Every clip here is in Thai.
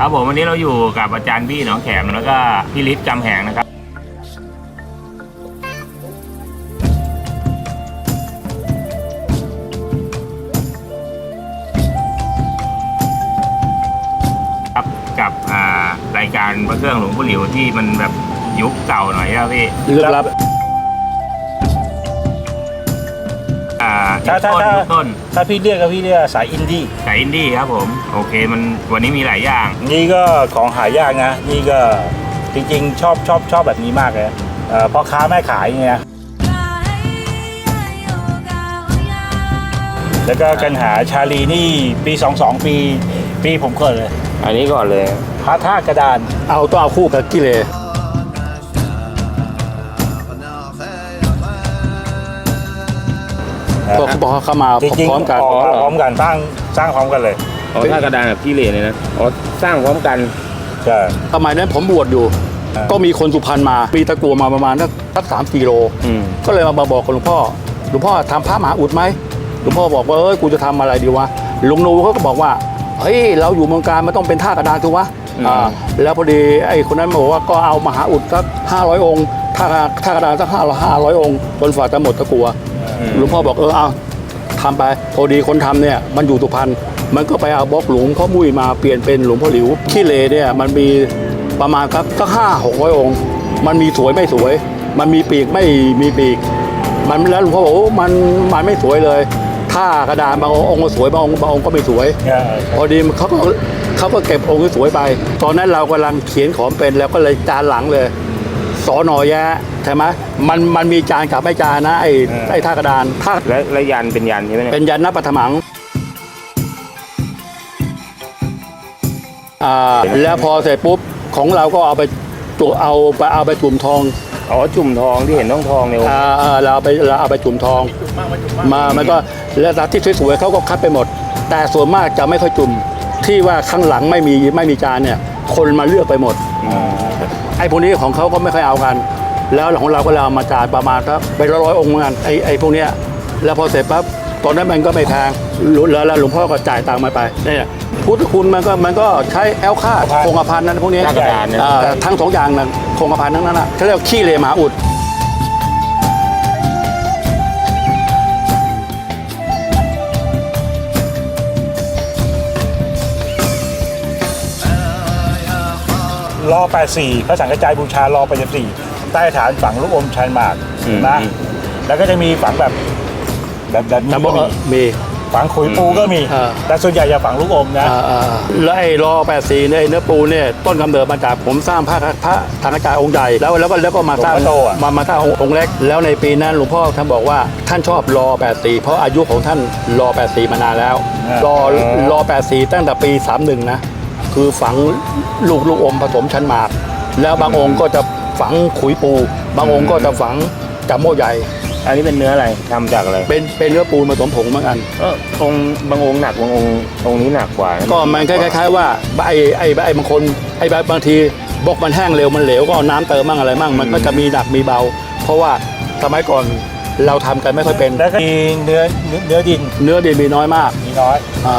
ครับผมวันนี้เราอยู่กับอาจารย์บี้หนองแขมแล้วก็พี่ฤทธิ์กำแหงนะครับ ครับกับอ่ารายการพระเครื่องหลวงปู่หลิวที่มันแบบยุคเก่าหน่อยครับพี่ ลึกลับ ถ้าถ้าต้นถ้ายุคต้นถ้าพี่เรียกก็พี่เรียกสายอินดี้สายอินดี้ครับผม โอเคมันวันนี้มีหลายอย่าง นี่ก็ของหายากนะ นี่ก็จริงๆ ชอบชอบชอบแบบนี้มากเลยเอ่อพ่อค้าแม่ขายเนี่ยนะแล้วก็กันหาชาลีนี่ปี 22 ปีปีผมเกิดเลย อันนี้ก่อนเลย พระธาตุกระดาน เอาต้องเอาคู่กับกิเลส พวกบอกเข้ามาจริงพร้อมกันออกมาพร้อมกันสร้างสร้างพร้อมกันเลยอ๋อถ้ากระดานแบบที่เหลยเลยนะอ๋อสร้างพร้อมกันใช่สมัยนั้นผมบวชอยู่อ่าก็มีคนสุพรรณมา มีตะกัวมาประมาณสักสักสามกิโลอืมก็เลยมาบอกกับหลวงพ่อ หลวงพ่อทำพระมหาอุดไหมหลวงพ่อบอกว่าเอ้ยกูจะทำอะไรดีวะหลุงนูเขาก็บอกว่าเฮ้ยเราอยู่เมืองการมันต้องเป็นท่ากระดานถูกวะอืมอ่าแล้วพอดีไอ้คนนั้นบอกว่าก็เอามหาอุดสักห้าร้อยองค์ท่าท่ากระดานสักห้าห้าร้อยองค์จนฝ่าจะหมดตะกัว หลวงพ่อบอกเออเอาทำไปพอดีคนทำเนี่ยมันอยู่สุพรรณมันก็ไปเอาบล็อกหลวงพ่อมุ้ยมาเปลี่ยนเป็นหลวงพ่อหลิวขี้เลเนี่ยมันมีประมาณครับสักห้าหกร้อยองค์ มันมีสวยไม่สวย มันมีปีกไม่มีปีก มันแล้วหลวงพ่อบอกโอ้มันมันไม่สวยเลยถ้ากระดานบางองค์ก็สวยบางองค์บางองค์ก็ไม่สวยใช่พอดีเขาก็เขาก็เก็บองค์ที่สวยไป ตอนนั้นเรากำลังเขียนขอมเป็นแล้วก็เลยจานหลังเลย สอนอแยะใช่ไหมมันมันมีจานกับไม่จานนะไอ้ไอ้ท่ากระดานท่าแล้วแล้วยันเป็นยันใช่ไหมเนี่ยเป็นยันนับปัทมังอ่าแล้วพอเสร็จปุ๊บของเราก็เอาไปจุเอาไปเอาไปจุ่มทองอ๋อจุ่มทองที่เห็นต้องทองเนี่ยอ่าอ่าเราเอาไปเราเอาไปจุ่มทอง มามันก็แล้วตาที่สวยๆเขาก็คัดไปหมด แต่ส่วนมากจะไม่ค่อยจุ่มที่ว่าข้างหลังไม่มีไม่มีจานเนี่ย คนมาเลือกไปหมด ไอ้พวกนี้ของเขาก็ไม่ค่อยเอากัน แล้วของเราก็เลยเอามาจ่ายประมาณครับไปร้อยองค์เหมือนกันไอ้ไอ้พวกเนี้ยแล้วพอเสร็จปั๊บตอนนั้นมันก็ไม่แพงแล้วแล้วหลวงพ่อก็จ่ายตังค์มาไปเนี่ยพุทธคุณมันก็มันก็ใช้แอลค่าคงกระพันนั้นพวกนี้หน้ากระดานเนี่ยทั้งสองอย่างนั้นคงกระพันทั้งนั้นอะเขาเรียกขี้เลหมาอุด รอ84พระสังฆจายบูชารอ84ใต้ฐานฝังลูกอมชายหมากอืมนะแล้วก็จะมีฝังแบบแบบแบบนี้แต่บก็อกมีว่ามี ฝังขุยปูก็มี อ่า แต่ส่วนใหญ่จะฝังลูกอมนะ อ่าอ่าแล้วไอ้รอแปดสีเนี่ยไอ้เนื้อปูเนี่ยต้นกำเนิดมาจากผมสร้างพระพระธานกายองค์ใหญ่แล้วแล้วก็แล้วก็มาสร้างหลวงพ่อโตอะ มามาสร้างองค์องค์เล็กแล้วในปีนั้นหลวงพ่อท่านบอกว่าท่านชอบรอแปดสีเพราะอายุของท่านรอแปดสีมานานแล้วรอรอแปดสีตั้งแต่ปีสามหนึ่งนะ คือฝังลูกลูกอมผสมชั้นหมาก แล้วบางองค์ก็จะฝังขุยปู บางองค์ก็จะฝังจำโม่ใหญ่ อันนี้เป็นเนื้ออะไรทำจากอะไรเป็นเป็นเนื้อปูนผสมผงเหมือนกัน เออองค์บางองค์หนักบางองค์องค์นี้หนักกว่านะก็มันคล้ายๆว่าไอ้ไอ้ไอ้บางคนไอ้บางทีบกมันแห้งเร็วมันเหลวก็เอาน้ำเติมมั่งอะไรมั่งมันก็จะมีหนักมีเบา เพราะว่าสมัยก่อน เราทำกันไม่ค่อยเป็น แล้วก็มีเนื้อเนื้อเนื้อดินเนื้อดีมีน้อยมากมีน้อย อ่า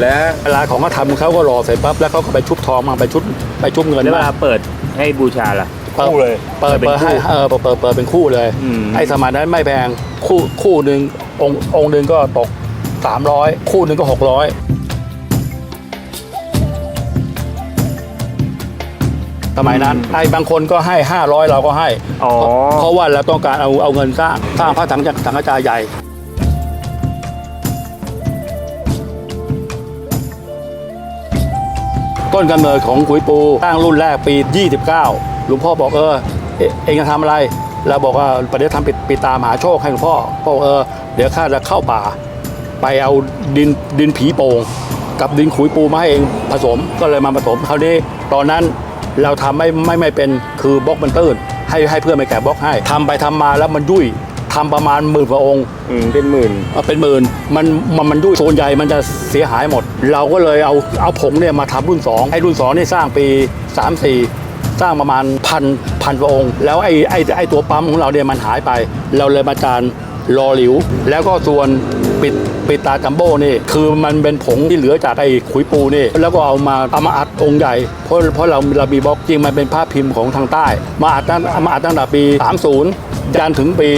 และเวลาของเขาทำเขาก็รอเสร็จปั๊บแล้วเขาก็ไปชุบทองมาไปชุบไปชุบเงินแล้วเวมาลาเปิดให้บูชาล่ะ ปิดคู่เลย เปิดเป็นเปิดให้คู่เออเปิดเปิดเปิดเป็นคู่เลยอืม ไอ้สมัยนั้นไม่แพงคู่คู่หนึ่งองค์องค์หนึ่งก็ตก 300 คู่หนึ่งก็ 600 สมัยนั้นไอ้บางคนก็ให้ 500 เราก็ให้ อ๋อ เพราะว่าเราต้องการเอาเอาเงินสร้างสร้างพระถังจากสังฆจายใหญ่ ต้นกำเนิดของขุยปูตั้งรุ่นแรกปี 29 หลวงพ่อบอกเออเอเองจะทำอะไร เราบอกว่าประเดี๋ยวทำปิดปิดตามหาโชคให้หลวงพ่อพ่อบอกเออเดี๋ยวข้าจะเข้าป่า ไปเอาดินดินผีโป่งกับดินขุยปูมาให้เองผสมก็เลยมาผสมคราวนี้ตอนนั้น เราทำไม่ไม่ไม่เป็นคือบล็อกมันตื้นให้ให้เพื่อนไปแกะบล็อกให้ทำไปทำมาแล้วมันยุ่ยทำประมาณหมื่นกว่าองค์อืมเป็นหมื่นเอาเป็นหมื่นมันมันมันยุ่ยโซนใหญ่มันจะเสียหายหมด เราก็เลยเอาเอาผงเนี่ยมาทำรุ่น2ไอ้รุ่น2นี่สร้างปี 3 4 สร้างประมาณพันพันกว่าองค์ แล้วไอ้ไอ้ไอ้ตัวปั๊มของเราเนี่ยมันหายไป เราเลยมาจานรอหลิว แล้วก็ส่วน ปิดปิดตาจัมโบ้นี่คือมันเป็นผงที่เหลือจากไอ้ขุยปูนี่ แล้วก็เอามาเอามาอัดองค์ใหญ่เพราะเพราะเราเรามีบล็อกจริงมันเป็นภาพพิมพ์ของทางใต้ มาอัดตั้งมาอัดตั้งแต่ปี 30ยันถึงปี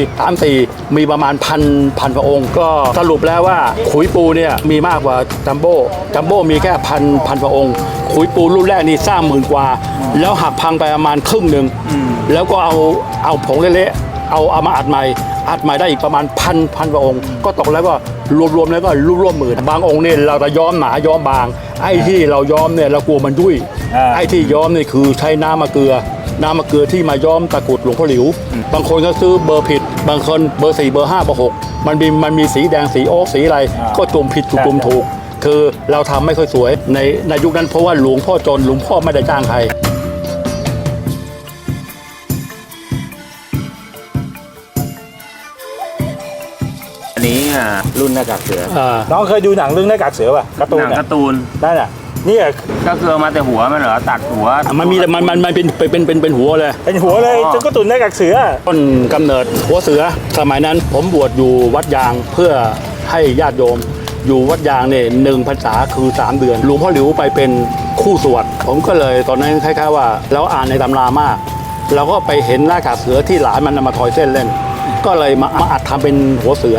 34 มีประมาณพันพันพระองค์ ก็สรุปแล้วว่าขุยปูเนี่ยมีมากกว่าจัมโบ้จัมโบ้มีแค่พันพันพระองค์ขุยปูรุ่นแรกนี่สร้างหมื่นกว่า แล้วหักพังไปประมาณครึ่งหนึ่งแล้วก็เอาเอาผงเละๆเอาเอามาอัดใหม่ อัดใหม่ได้อีกประมาณพันพันกว่าองค์ ก็ตกแล้วก็รวมๆแล้วก็ร่วมๆหมื่นบางองค์เนี่ยเราจะย้อมหนาย้อมบาง ไอ้ที่เราย้อมเนี่ยเรากลัวมันยุ่ยอ่าไอ้ที่ย้อมนี่คือใช้น้ำมะเกลือน้ำมะเกลือที่มาย้อมตะกรุดหลวงพ่อหลิว บางคนก็ซื้อเบอร์ผิด บางคนเบอร์สี่เบอร์ห้าเบอร์หกมันมีมันมีสีแดงสีโอ๊กสีอะไรอ่าก็จุ่มผิดจุ่มถูก คือเราทำไม่ค่อยสวยในในยุคนั้นเพราะว่าหลวงพ่อจนหลวงพ่อไม่ได้จ้างใคร อันนี้อะรุ่นหน้ากากเสืออ่าน้องเคยดูหนังเรื่องหน้ากากเสือป่ะการ์ตูหนนังอะการ์ตูนนั่นอะนี่อะก็คือเอามาแต่หัวมันเหรอตัดหัว มันมีแต่มันมันมันเป็นเป็นเป็นเป็นหัวเลย เป็นหัวเลยอ๋อจนการ์ตูนหน้ากากเสือ ต้นกำเนิดหัวเสือ สมัยนั้นผมบวชอยู่วัดยางเพื่อให้ญาติโยม อยู่วัดยางเนี่ยหนึ่งพรรษาคือ 3 เดือนหลวงพ่อหลิวไปเป็นคู่สวด ผมก็เลยตอนนั้นคล้ายๆว่า เราอ่านในตำรามากเราก็ไปเห็นหน้ากากเสือที่หลานมันนำมาทอยเส้นเล่น ก็เลยมามาอัดทำเป็นหัวเสือ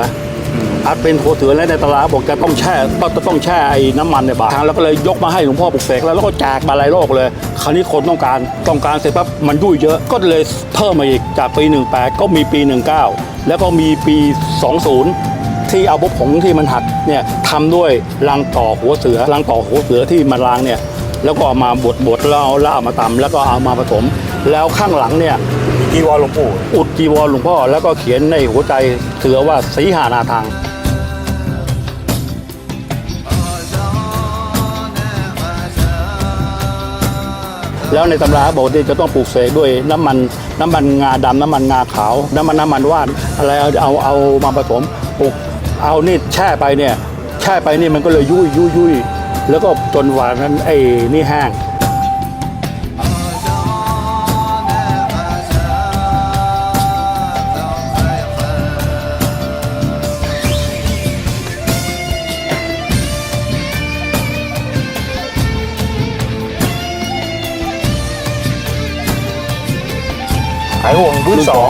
ออัดเป็นหัวเสือแล้วในตำราบอกจะต้องแช่ต้องต้องแช่ไอ้น้ำมันในบาตรแล้วก็เลยยกมาให้หลวงพ่อปลุกเสกแล้วแล้วก็แจกบาลัยโลกเลย คราวนี้คนต้องการต้องการเสร็จปั๊บมันยุ่ยเยอะก็เลยเพิ่มมาอีกจากปี 18 ก็มีปี 19 แล้วก็มีปี 20 ที่เอาพวกผงที่มันหักเนี่ยทำด้วยรังต่อหัวเสือรังต่อหัวเสือที่มันรางเนี่ยแล้วก็เอามาบดบดๆแล้วเอาแล้วเอามาตำแล้วก็เอามาผสม แล้วข้างหลังเนี่ยจีวรหลวงปู่อุดจีวรหลวงพ่อแล้วก็เขียนในหัวใจเสือว่าสีหานาทาง แล้วในตำราบอกว่าจะต้องปลูกเสกด้วยน้ำมันน้ำมันงาดำน้ำมันงาขาว น้ำมันน้ำมันว่านอะไรเอาเอาเอามาผสมปลูกเอานี่แช่ไปเนี่ยแช่ไปนี่มันก็เลยยุ่ยยุ่ยยุ่ยแล้วก็จนหวานนั้นไอ้นี่แห้ง หายห่วงรุ่น รุ่นสสอองง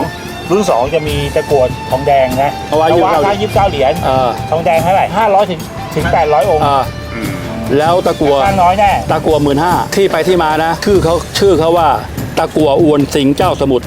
รุ่นสองจะมีตะกรวดทองแดงนะเอาไว้นยี่สิบวะเก้าค่ายี่สิบเก้าเหรียญเออทองแดงเท่าไหร่ห้าร้อยถึงถึงแปดร้อยองค์อ่าอืมแล้วตะกัวค่าน้อยแน่ ตะกัวหมื่นห้าที่ไปที่มานะ ชื่อเขาชื่อเขาว่า ตะกัวอวนสิงห์เจ้าสมุทร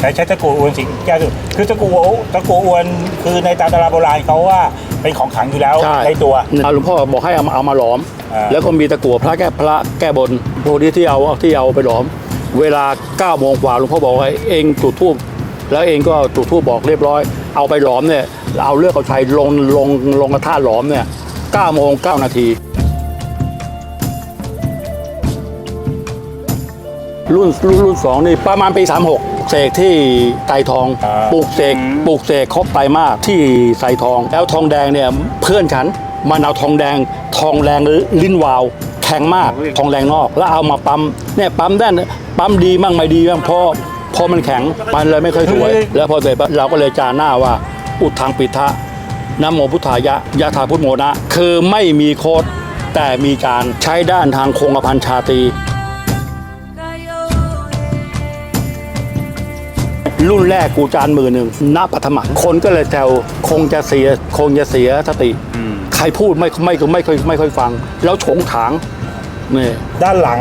ใช้ใช้ตะกัวอวนสิงแก้วสุดคือตะกัวตะกัวอวนคือในตามตำราโบราณเขาว่าเป็นของขลังอยู่แล้วใช่ ในตัวเอาหลวงพ่อบอกให้เอามาเอามาหลอม อ่า แล้วก็มีตะกัวพระแก้พระแก้บนพวกนี้ที่เอาที่เอาไปหลอม เวลา9โมงกว่าหลวงพ่อบอกว่าเองจุดทูบแล้วเองก็จุดทูบบอกเรียบร้อย เอาไปหลอมเนี่ยเอาเลือกเอาชัยลงลงลงกระทะหลอมเนี่ย9โมง9นาที รุ่นรุ่นรุ่นสองนี่ประมาณปี36 เสกที่ไตรทองอ่า ปลูกเสกปลูกเสกครบไตรมากที่ไตรทอง แล้วทองแดงเนี่ยเพื่อนฉันมันเอาทองแดง ทองแดงลิ้นวาวแข็งมากทองแดงนอก แล้วเอามาปั๊มเนี่ยปั๊มได้ปั๊มดีมั่งไม่ดีบ้างเพราะเพราะมันแข็งมันเลยไม่เคยสวย แล้วพอเสร็จปั๊บเราก็เลยจาหน้าว่า อุดทางปิทะนะโมพุทธายะยะถาพุทโมนะ คือไม่มีโคดแต่มีการใช้ด้านทางคงกระพันชาตรี รุ่นแรกกูจานมือหนึ่งณปัทมังคนก็เลยแซวคงจะเสียคงจะเสียสติอืมใครพูดไม่ไม่ไม่ค่อยไม่ค่อยฟัง แล้วโฉงถางนี่ด้านหลัง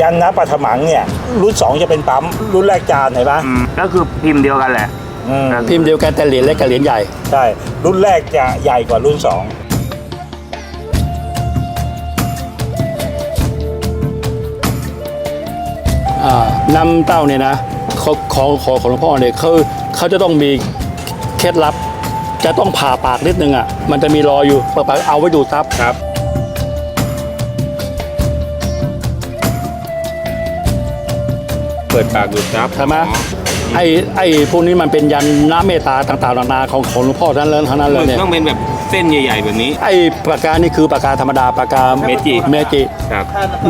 ยันนะปัทมังเนี่ย รุ่นสองจะเป็นปั๊มรุ่นแรกจานเห็นปะอืมก็คือพิมพ์เดียวกันแหละอืมพิมพ์เดียวกันแต่เหรียญเล็กกับเหรียญใหญ่ ใช่รุ่นแรกจะใหญ่กว่ารุ่นสองอ่าน้ำเต้าเนี่ยนะ เขาของของของหลวงพ่อเนี่ยเขาเขาจะต้องมีเคล็ดลับ จะต้องผ่าปากนิดนึงอะมันจะมีรอยอยู่เปิดปากเอาไว้ดูดซับครับ เปิดปากดูดซับใช่ไหมไอ้ไอ้พวกนี้มันเป็นยันน้ำเมตตาต่างๆนานาของของหลวงพ่อทั้งนั้นทั้งนั้นเลยเนี่ยต้องเป็นแบบเส้นใหญ่ๆแบบนี้ ไอ้ปากกานี่คือปากกาธรรมดาปากกาเมจิเมจิ ครับ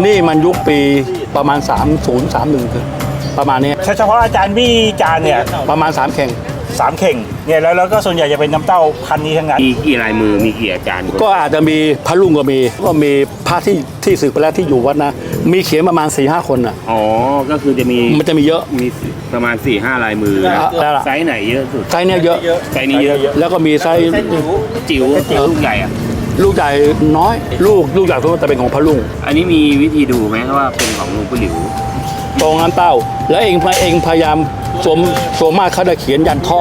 นี่มันยุคปีประมาณ 3031คือ ประมาณนี้เฉพาะอาจารย์บี้จานเนี่ยประมาณ3แข่ง สามเข่งเนี่ยแล้วแล้วก็ส่วนใหญ่จะเป็นน้ำเต้าพันธุ์นี้ทั้งนั้นมีกี่ลายมือมีกี่อาจารย์ ก็อาจจะมีพระลุงก็มีก็มีพระที่ที่สึกไปแล้วที่อยู่วัดนะ มีเขียนประมาณ4ีหคนอะ อ๋อ ก็คือจะมีมันจะมีเยอะ มีประมาณ4ี่ห้าลายมือนะแล้วล่ะไซส์ไหนเยอะสุด ไซส์เนี่ยเยอะ ไซส์นี้เยอะแล้วก็มีไซส์จิ๋วจิ๋วลูกใหญ่อะลูกใหญ่น้อย ลูกลูกใหญ่ทุกคนแต่เป็นของพระลุง อันนี้มีวิธีดูไหมว่าเป็นของหลวงปู่หลิว ตรงน้ำเต้า แล้วเองเองพยายามสวมสวมมากเขาจะเขียนยันท่อ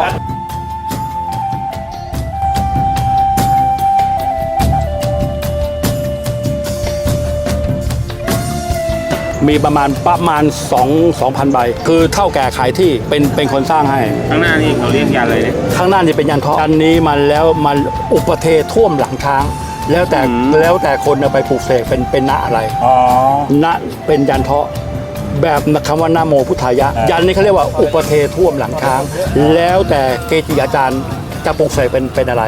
มีประมาณประมาณ 2 2,000 ใบ คือเท่าแก่ขายที่เป็นเป็นคนสร้างให้ ข้างหน้านี่เขาเรียกยันอะไรเนี่ยข้างหน้านี่เป็นยันเทาะอันนี้มันแล้วมันอุปเทท่วมหลังช้าง แล้วแต่อืมแล้วแต่คนเอาไปปลูกเสกเป็นเป็นณอะไรอ๋อณเป็นยันเทาะ แบบคำว่านาโมพุทธายะอ่ายัยันนี่เขาเรียกว่าอุปเทท่วมหลังช้าง แล้วแต่เกจิอาจารย์จะปลูกเสกเป็นเป็นอะไร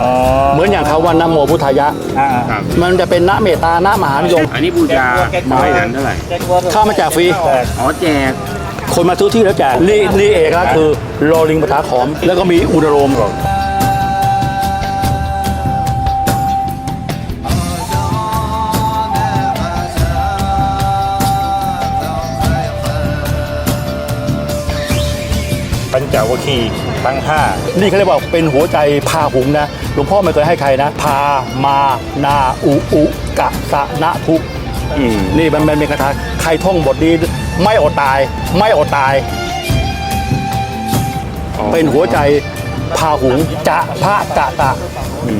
อ๋อเหมือนอย่างคำว่านาโมพุทธายะอ่าครับมันจะเป็นณเมตตาณมหานิยม อันนี้บูชาไม้นั้นเท่าไหร่เข้ามาแจกฟรีแต่อ๋อแจก คนมาทุกที่แล้วแจกนี่นี่เอกลักษณ์คือโรลิงปะทาขอม แล้วก็มีอุณโรม ปัญจวัคคีย์ทั้งห้านี่เขาเรียกว่าเป็นหัวใจพาหุงนะ หลวงพ่อไม่เคยให้ใครนะ พามานาอุอุกะสะนะทุกอืมนี่มันมันเป็นคาถาใครท่องบทนี้ไม่อดตาย ไม่อดตายอ๋อเป็นหัวใจพาหุงจะพระกะตะ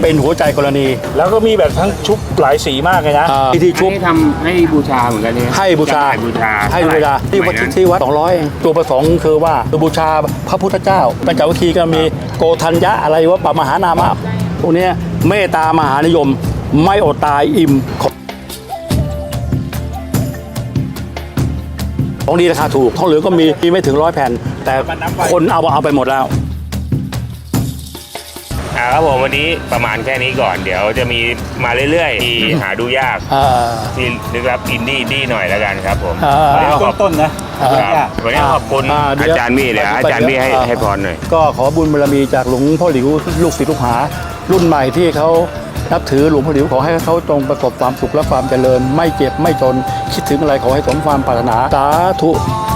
เป็นหัวใจกรณี แล้วก็มีแบบทั้งชุบหลายสีมากเลยนะอ่าที่ที่อัชุนบนี้ทำให้บูชาเหมือนกันเนี่ยให้บูชาจำหน่ยบูชาให้บูชาที่วัดสมัยนั้นที่วัดสองร้อยตัวประสงค์คือว่าบูชาพระพุทธเจ้าปัญจวัคคีย์ก็มีโกธัญญะอะไรว่าปะมหานามะพวกเนี้ยเมตตามหานิยม ไม่อดตายอิ่มของของดีราคาถูกทองเหลืองก็มีมีไม่ถึงร้อยแผ่น แต่คนเอาเอาไปหมดแล้ว อ่าครับผมวันนี้ประมาณแค่นี้ก่อน เดี๋ยวจะมีมาเรื่อยๆที่หาดูยากอ่า ที่ลึกลับอินดี้ดี้หน่อยแล้วกันครับผมอ่า วันนี้ก็ขอบต้นๆนะอ่าครับวันนี้ขอบคุณอ่าเดี๋อายวจารย์มี่เดี๋ยวอาจารย์มี่ให้อ่า ให้พรหน่อย ก็ขอบุญบารมีจากหลวงพ่อหลิวลูกศิษย์ลูกหา รุ่นใหม่ที่เขานับถือหลวงพ่อหลิวขอให้เขาจงประสบความสุขและความเจริญ ไม่เจ็บไม่จนคิดถึงอะไรขอให้สมความปรารถนาสาธุอ